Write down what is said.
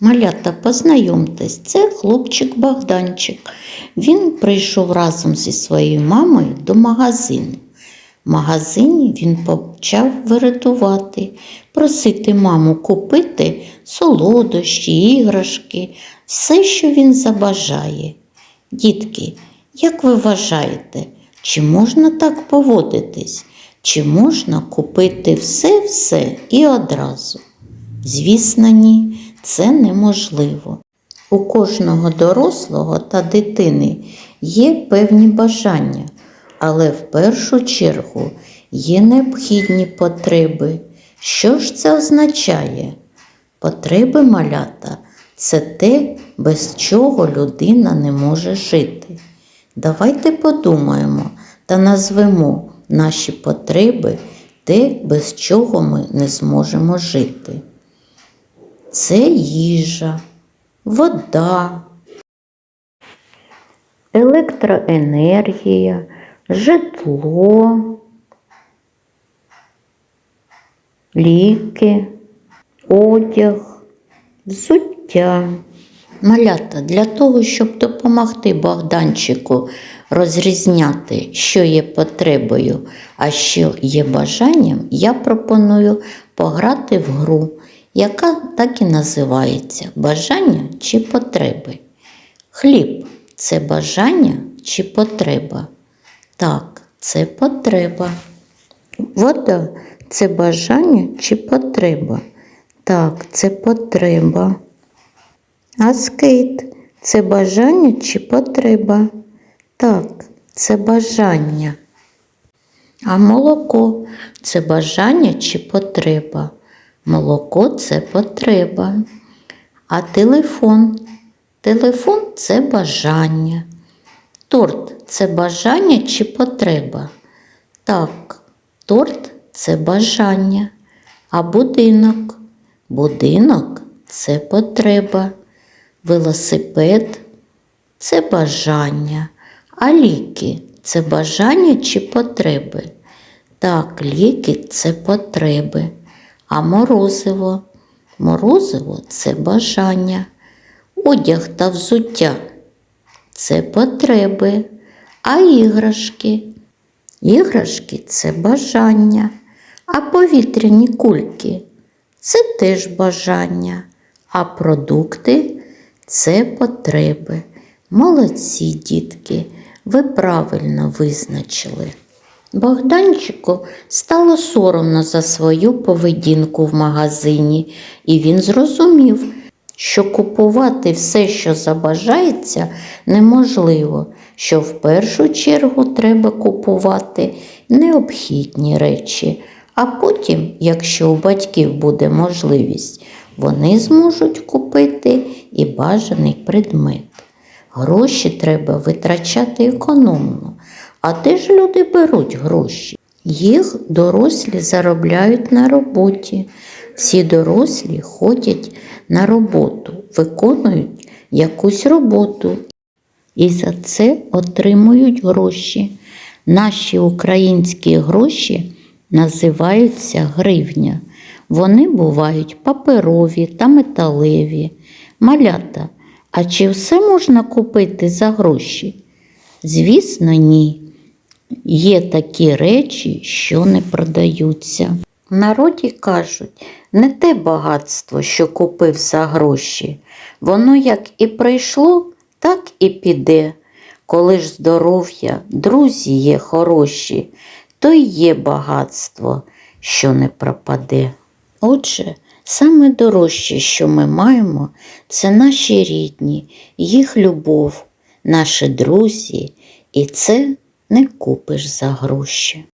Малята, познайомтесь, це хлопчик Богданчик. Він прийшов разом зі своєю мамою до магазину. В магазині він почав вирятувати, просити маму купити солодощі, іграшки, все, що він забажає. Дітки, як ви вважаєте, чи можна так поводитись? Чи можна купити все-все і одразу? Звісно, ні, це неможливо. У кожного дорослого та дитини є певні бажання, але в першу чергу є необхідні потреби. Що ж це означає? Потреби малята це те, без чого людина не може жити. Давайте подумаємо та назвемо наші потреби те, без чого ми не зможемо жити. Це їжа, вода, електроенергія, житло, ліки, одяг, взуття. Малята для того, щоб допомогти Богданчику розрізняти, що є потребою, а що є бажанням, я пропоную пограти в гру, яка так і називається бажання чи потреби. Хліб це бажання чи потреба? Так, це потреба. Вода це бажання чи потреба? Так, це потреба. А скейт це бажання чи потреба? Так, це бажання. А молоко це бажання чи потреба? Молоко це потреба. А телефон? Телефон це бажання. Торт це бажання чи потреба? Так, торт це бажання. А будинок? Будинок це потреба. Велосипед це бажання. А ліки це бажання чи потреби? Так, ліки це потреби. А морозиво? Морозиво це бажання. Одяг та взуття це потреби. А іграшки? Іграшки це бажання. А повітряні кульки це теж бажання. А продукти це потреби. Молодці, дітки, ви правильно визначили. Богданчику стало соромно за свою поведінку в магазині, і він зрозумів, що купувати все, що забажається, неможливо, що в першу чергу треба купувати необхідні речі, а потім, якщо у батьків буде можливість, вони зможуть купити і бажаний предмет. Гроші треба витрачати економно. А де ж люди беруть гроші? Їх дорослі заробляють на роботі. Всі дорослі ходять на роботу, виконують якусь роботу і за це отримують гроші. Наші українські гроші називаються гривня. Вони бувають паперові та металеві. Малята, а чи все можна купити за гроші? Звісно, ні. Є такі речі, що не продаються. В народі кажуть, не те багатство, що купив за гроші. Воно як і прийшло, так і піде. Коли ж здоров'я, друзі є хороші, то й є багатство, що не пропаде. Отже, саме дорожче, що ми маємо, це наші рідні, їх любов, наші друзі, і це не купиш за гроші.